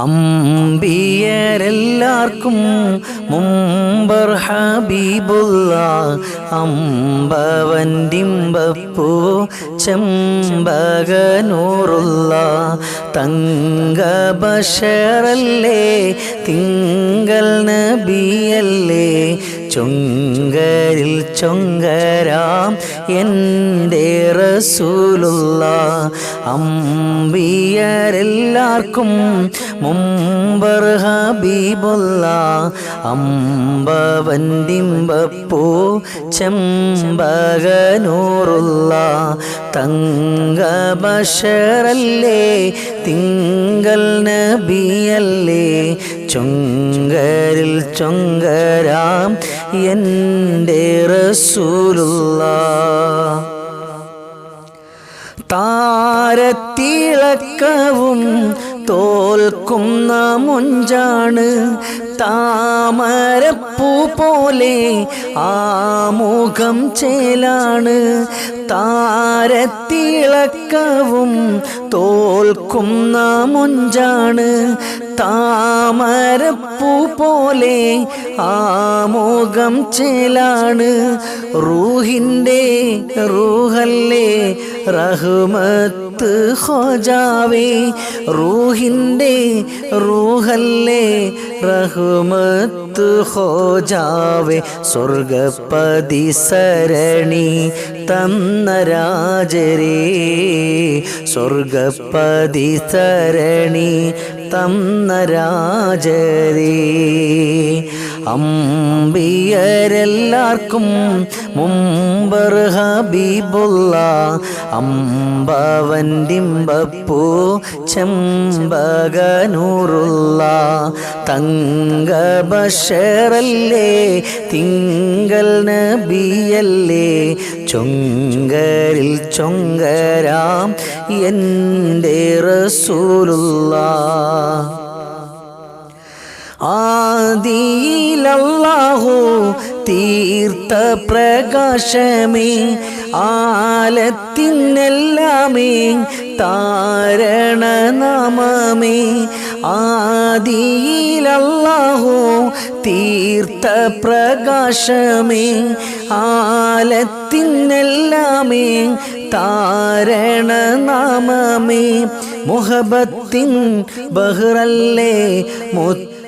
അമ്പിയരെല്ലാവർക്കും മുമ്പർ ഹബീബുള്ള അമ്പവൻഡിമ്പപ്പൂ ചെമ്പകനൂറുള്ള തങ്കബഷറല്ലേ തിങ്കൾ നബിയല്ലേ ചൊങ്കരിൽ ചൊങ്കരാം എന്റെ റസൂലുള്ള അമ്പിയരെല്ലാവർക്കും മുമ്പർ ഹബീബുള്ള അമ്പവൻഡിമ്പപ്പൂ ചെമ്പകനൂറുള്ള തങ്കബഷറല്ലേ തിങ്കൾ നബിയല്ലേ ചൊങ്കരിൽ ചൊങ്കരാം എന്റെ റസൂലുള്ള. താരത്തിളക്കവും തോൽക്കുന്ന മുഞ്ചാണ് താമരപ്പൂ പോലെ ആമുഖം ചേലാണ്. താരത്തിളക്കവും തോൽക്കുന്ന മുഞ്ചാണ് താമരപ്പൂ പോലെ ആമുഖം ചേലാണ്. റൂഹിന്റെ റൂഹല്ലേ റഹ്മത്ത് ഹോജാവേ റൂഹിന്റെ റൂഹല്ലേ റഹ്മത്ത് ഹോജാവേ സ്വർഗപതി സരണി തന്ന രാജരേ സ്വർഗപതി സരണി തന്ന രാജരേ. അമ്പിയരെല്ലാവർക്കും മുമ്പർ ഹബീബുള്ള അമ്പവൻഡിമ്പപ്പൂ ചെമ്പകനൂറുള്ള തങ്കബഷറല്ലേ തിങ്കൽ നബിയല്ലേ ചൊങ്കരിൽ ചൊങ്കരാം എന്റെ റസൂലുള്ള. ആദിയിലല്ലാഹു തീർത്ത പ്രകാശമേ ആലത്തിനെല്ലാമേ താരണനാമമേ. ആദിയിലല്ലാഹു തീർത്ത പ്രകാശമേ ആലത്തിനെല്ലാമേ താരണനാമമേ. മുഹബത്തിൻ ബഹ്റല്ലേ മുത്ത്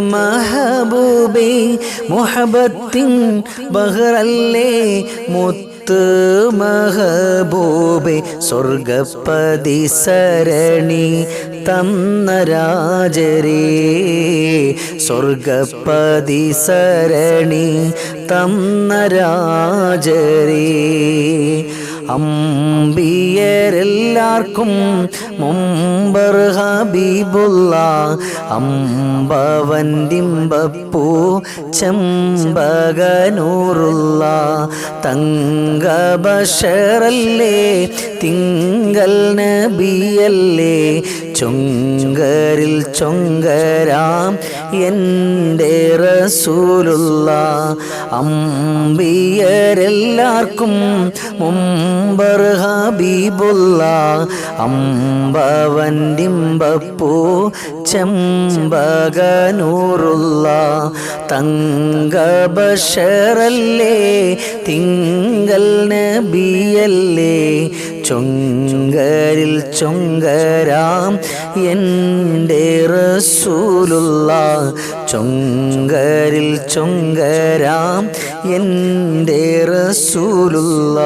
മഹബൂബേ മുഹബത്തിൻ ബഹ്റല്ലേ മുത്ത് മഹബൂബേ സ്വർഗപ്പതി സരണി തന്ന രാജരേ സ്വർഗപ്പതി സരണി തന്ന രാജരേ. അമ്പിയരെല്ലാവർക്കും മുമ്പർ ഹബീബുള്ള അമ്പവൻഡിമ്പപ്പൂ ചെമ്പകനൂറുള്ള തങ്കബഷറല്ലേ തിങ്കൽ നബിയല്ലേ ചൊങ്കരിൽ ചൊങ്കരാം എന്റെ റസൂലുള്ള അമ്പിയരെല്ലാവർക്കും മുമ്പർ ഹബീബുള്ള അമ്പവൻഡിമ്പപ്പൂ ചെമ്പകനൂറുള്ള തങ്കബഷറല്ലേ തിങ്കൽ നബിയല്ലേ ചൊങ്കരിൽ ചൊങ്കരാം എന്റെ റസൂലുള്ള. ചൊങ്കരിൽ ചൊങ്കരാം എന്റെ റസൂലുള്ള.